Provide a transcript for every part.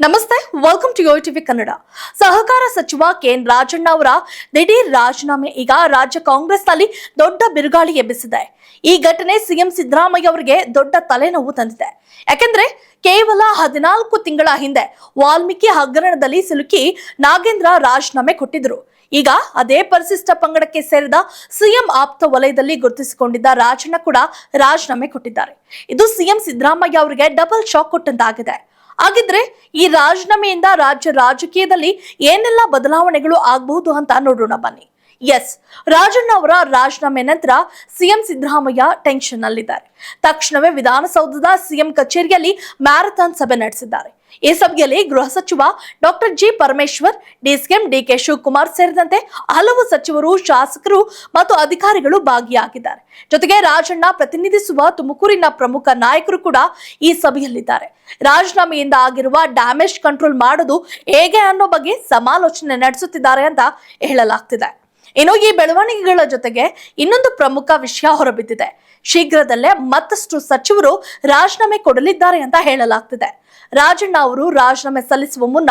ನಮಸ್ತೆ welcome to TV Kannada ಸಹಕಾರ ಸಚಿವ ಕೆಎನ್ ರಾಜಣ್ಣ ಅವರ ದಿಢೀರ್ ರಾಜೀನಾಮೆ ಈಗ ರಾಜ್ಯ ಕಾಂಗ್ರೆಸ್ನಲ್ಲಿ ದೊಡ್ಡ ಬಿರುಗಾಳಿ ಎಬ್ಬಿಸಿದೆ. ಈ ಘಟನೆ ಸಿಎಂ ಸಿದ್ದರಾಮಯ್ಯ ಅವರಿಗೆ ದೊಡ್ಡ ತಲೆನೋವು ತಂದಿದೆ. ಯಾಕೆಂದ್ರೆ ಕೇವಲ ಹದಿನಾಲ್ಕು ತಿಂಗಳ ಹಿಂದೆ ವಾಲ್ಮೀಕಿ ಹಗರಣದಲ್ಲಿ ಸಿಲುಕಿ ನಾಗೇಂದ್ರ ರಾಜೀನಾಮೆ ಕೊಟ್ಟಿದ್ರು. ಈಗ ಅದೇ ಪರಿಶಿಷ್ಟ ಪಂಗಡಕ್ಕೆ ಸೇರಿದ ಸಿಎಂ ಆಪ್ತ ವಲಯದಲ್ಲಿ ಗುರುತಿಸಿಕೊಂಡಿದ್ದ ರಾಜಣ್ಣ ಕೂಡ ರಾಜೀನಾಮೆ ಕೊಟ್ಟಿದ್ದಾರೆ. ಇದು ಸಿಎಂ ಸಿದ್ದರಾಮಯ್ಯ ಅವರಿಗೆ ಡಬಲ್ ಶಾಕ್ ಕೊಟ್ಟಂತಾಗಿದೆ. ಹಾಗಿದ್ರೆ ಈ ರಾಜೀನಾಮೆಯಿಂದ ರಾಜ್ಯ ರಾಜಕೀಯದಲ್ಲಿ ಏನೆಲ್ಲ ಬದಲಾವಣೆಗಳು ಆಗಬಹುದು ಅಂತ ನೋಡೋಣ ಬನ್ನಿ. ಎಸ್ ರಾಜಣ್ಣ ಅವರ ರಾಜೀನಾಮೆ ನಂತರ ಸಿಎಂ ಸಿದ್ದರಾಮಯ್ಯ ಟೆನ್ಷನ್ ನಲ್ಲಿದ್ದಾರೆ. ತಕ್ಷಣವೇ ವಿಧಾನಸೌಧದ ಸಿಎಂ ಕಚೇರಿಯಲ್ಲಿ ಮ್ಯಾರಥಾನ್ ಸಭೆ ನಡೆಸಿದ್ದಾರೆ. ಈ ಸಭೆಯಲ್ಲಿ ಗೃಹ ಸಚಿವ doctor G Parameshwar DCM DK Shivakumar ಸೇರಿದಂತೆ ಹಲವು ಸಚಿವರು, ಶಾಸಕರು ಮತ್ತು ಅಧಿಕಾರಿಗಳು ಭಾಗಿಯಾಗಿದ್ದಾರೆ. ಜೊತೆಗೆ ರಾಜಣ್ಣ ಪ್ರತಿನಿಧಿಸುವ ತುಮಕೂರಿನ ಪ್ರಮುಖ ನಾಯಕರು ಕೂಡ ಈ ಸಭೆಯಲ್ಲಿದ್ದಾರೆ. ರಾಜೀನಾಮೆಯಿಂದ ಆಗಿರುವ ಡ್ಯಾಮೇಜ್ ಕಂಟ್ರೋಲ್ ಮಾಡೋದು ಹೇಗೆ ಅನ್ನೋ ಬಗ್ಗೆ ಸಮಾಲೋಚನೆ ನಡೆಸುತ್ತಿದ್ದಾರೆ ಅಂತ ಹೇಳಲಾಗ್ತಿದೆ. ಇನ್ನು ಈ ಬೆಳವಣಿಗೆಗಳ ಜೊತೆಗೆ ಇನ್ನೊಂದು ಪ್ರಮುಖ ವಿಷಯ ಹೊರಬಿದ್ದಿದೆ. ಶೀಘ್ರದಲ್ಲೇ ಮತ್ತಷ್ಟು ಸಚಿವರು ರಾಜೀನಾಮೆ ಕೊಡಲಿದ್ದಾರೆ ಅಂತ ಹೇಳಲಾಗ್ತಿದೆ. ರಾಜಣ್ಣ ಅವರು ರಾಜೀನಾಮೆ ಸಲ್ಲಿಸುವ ಮುನ್ನ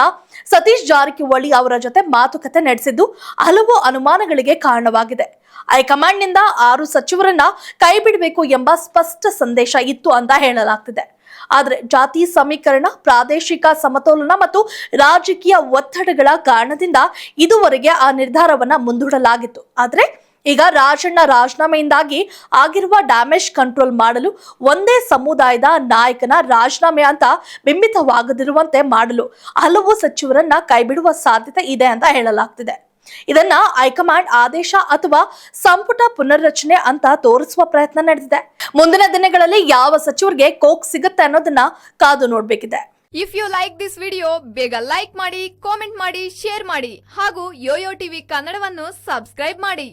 ಸತೀಶ್ ಜಾರಕಿಹೊಳಿ ಅವರ ಜೊತೆ ಮಾತುಕತೆ ನಡೆಸಿದ್ದು ಹಲವು ಅನುಮಾನಗಳಿಗೆ ಕಾರಣವಾಗಿದೆ. ಹೈಕಮಾಂಡ್ನಿಂದ ಆರು ಸಚಿವರನ್ನ ಕೈಬಿಡಬೇಕು ಎಂಬ ಸ್ಪಷ್ಟ ಸಂದೇಶ ಇತ್ತು ಅಂತ ಹೇಳಲಾಗ್ತಿದೆ. ಆದರೆ ಜಾತಿ ಸಮೀಕರಣ, ಪ್ರಾದೇಶಿಕ ಸಮತೋಲನ ಮತ್ತು ರಾಜಕೀಯ ಒತ್ತಡಗಳ ಕಾರಣದಿಂದ ಇದುವರೆಗೆ ಆ ನಿರ್ಧಾರವನ್ನ ಮುಂದೂಡಲಾಗಿತ್ತು. ಆದರೆ ಈಗ ರಾಜಣ್ಣ ರಾಜೀನಾಮೆಯಿಂದಾಗಿ ಆಗಿರುವ ಡ್ಯಾಮೇಜ್ ಕಂಟ್ರೋಲ್ ಮಾಡಲು ಒಂದೇ ಸಮುದಾಯದ ನಾಯಕನ ರಾಜೀನಾಮೆ ಅಂತ ಬಿಂಬಿತವಾಗದಿರುವಂತೆ ಮಾಡಲು ಹಲವು ಸಚಿವರನ್ನ ಕೈಬಿಡುವ ಸಾಧ್ಯತೆ ಇದೆ ಅಂತ ಹೇಳಲಾಗ್ತಿದೆ. ಇದನ್ನ ಹೈಕಮಾಂಡ್ ಆದೇಶ ಅಥವಾ ಸಂಪುಟ ಪುನರ್ರಚನೆ ಅಂತ ತೋರಿಸುವ ಪ್ರಯತ್ನ ನಡೆದಿದೆ. ಮುಂದಿನ ದಿನಗಳಲ್ಲಿ ಯಾವ ಸಚಿವರಿಗೆ ಕೋಕ್ ಸಿಗುತ್ತೆ ಅನ್ನೋದನ್ನ ಕಾದು ನೋಡ್ಬೇಕಿದೆ. If you like this video ಬೇಗ ಲೈಕ್ ಮಾಡಿ ಕಾಮೆಂಟ್ ಮಾಡಿ ಶೇರ್ ಮಾಡಿ ಹಾಗೂ ಯೋಯೋ ಟಿವಿ ಕನ್ನಡವನ್ನು ಸಬ್ಸ್ಕ್ರೈಬ್ ಮಾಡಿ.